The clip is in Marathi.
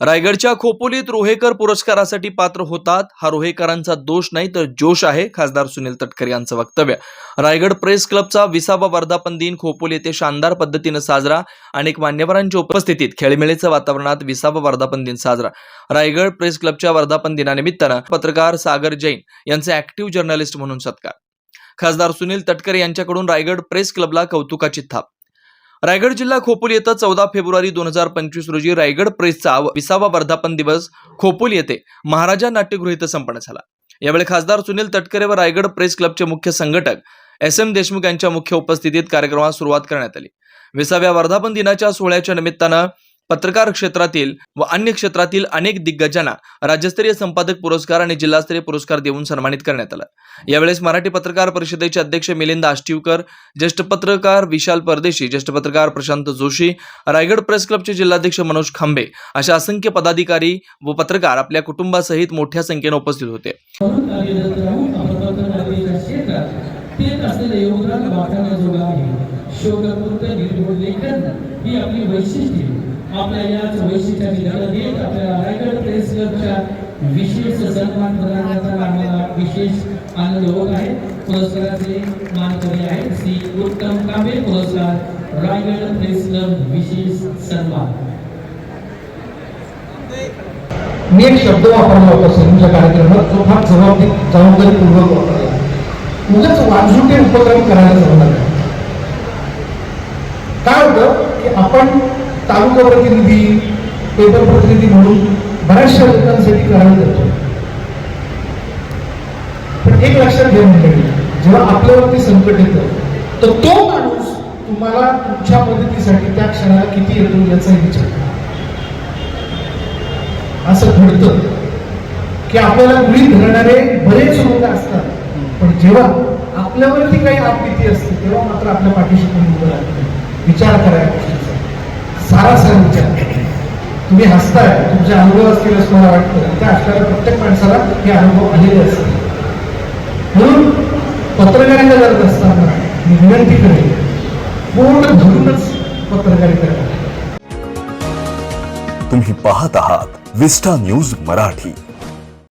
रायगडच्या खोपोलीत रोहेकर पुरस्कारासाठी पात्र होतात. हा रोहेकरांचा दोष नाही तर जोश आहे खासदार सुनील तटकरे यांचं वक्तव्य. रायगड प्रेस क्लबचा विसावा वर्धापन दिन खोपोली येथे शानदार पद्धतीनं साजरा अनेक मान्यवरांच्या उपस्थितीत खेळमेळीच्या वातावरणात विसावा वर्धापन दिन साजरा. रायगड प्रेस क्लबच्या वर्धापन दिनानिमित्तानं पत्रकार सागर जैन यांचे ऍक्टिव्ह जर्नलिस्ट म्हणून सत्कार. खासदार सुनील तटकरे यांच्याकडून रायगड प्रेस क्लबला कौतुकाची थाप रायगड जिल्हा खोपोली येथे चौदा फेब्रुवारी दोन हजार पंचवीस रोजी रायगड प्रेसचा विसावा वर्धापन दिवस खोपोली येथे महाराजा नाट्यगृह इथं संपन्न झाला. यावेळी खासदार सुनील तटकरे व रायगड प्रेस क्लबचे मुख्य संघटक एस एम देशमुख यांच्या मुख्य उपस्थितीत कार्यक्रमास सुरुवात करण्यात आली. विसाव्या वर्धापन दिनाच्या सोहळ्याच्या निमित्तानं पत्रकार क्षेत्रातील व अन्य क्षेत्रातील अनेक दिग्गजांना राज्यस्तरीय संपादक पुरस्कार आणि जिल्हास्तरीय पुरस्कार देऊन सन्मानित करण्यात आलं. यावेळेस मराठी पत्रकार परिषदेचे अध्यक्ष मिलिंद आष्टीवकर ज्येष्ठ पत्रकार विशाल परदेशी ज्येष्ठ पत्रकार प्रशांत जोशी रायगड प्रेस क्लबचे जिल्हाध्यक्ष मनोज खांबे अशा असंख्य पदाधिकारी व पत्रकार आपल्या कुटुंबासहित मोठ्या संख्येने उपस्थित होते. म्हणून कार्यरत लेखन ही आपली वैशिष्ट्ये. आपल्या याच वैशिष्ट्याची गरज देत आपल्याला रायगड प्रेस क्लबच्या विशेष सन्मान प्रदान करताना आम्हाला विशेष आनंद होत आहे. पुरस्काराचे मानकरी आहेत श्री उत्तम कांबे पुरस्कार रायगड प्रेस क्लब विशेष सन्मान. मी एक शब्द वापरला होता सलूच्या कार्यक्रमात जो फार जबाबदारी जबाबदारीपूर्वक वापरला. उगाच वाजूटे उपक्रम करायला जाऊ नका काय होतं की आपण तालुका प्रतिनिधी पेपर प्रतिनिधी म्हणून बऱ्याचशा लोकांसाठी करायला जातो. पण एक लक्षात घ्या मंडळी जेव्हा आपल्यावरती संकट येतं तर तो माणूस तुम्हाला तुमच्या मदतीसाठी त्या क्षणाला किती येतो याचा विचार असं घडतं की आपल्याला गृहीत धरणारे बरेच लोक असतात पण जेव्हा आपल्यावरती काही आपत्ती असते तेव्हा मात्र आपल्या पाठीशी कोणी उभं राहते. विचार करा या गोष्टीचा. सारासार विचार तुम्ही हसताय तुमचे अनुभव असतील असं मला वाटतं. त्या असणाऱ्या प्रत्येक माणसाला हे अनुभव आलेले असतील. म्हणून पत्रकारिता करत असताना मी विनंती करेन पूर्ण धरूनच पत्रकारिता करा. तुम्ही पाहत आहात विस्टा न्यूज मराठी.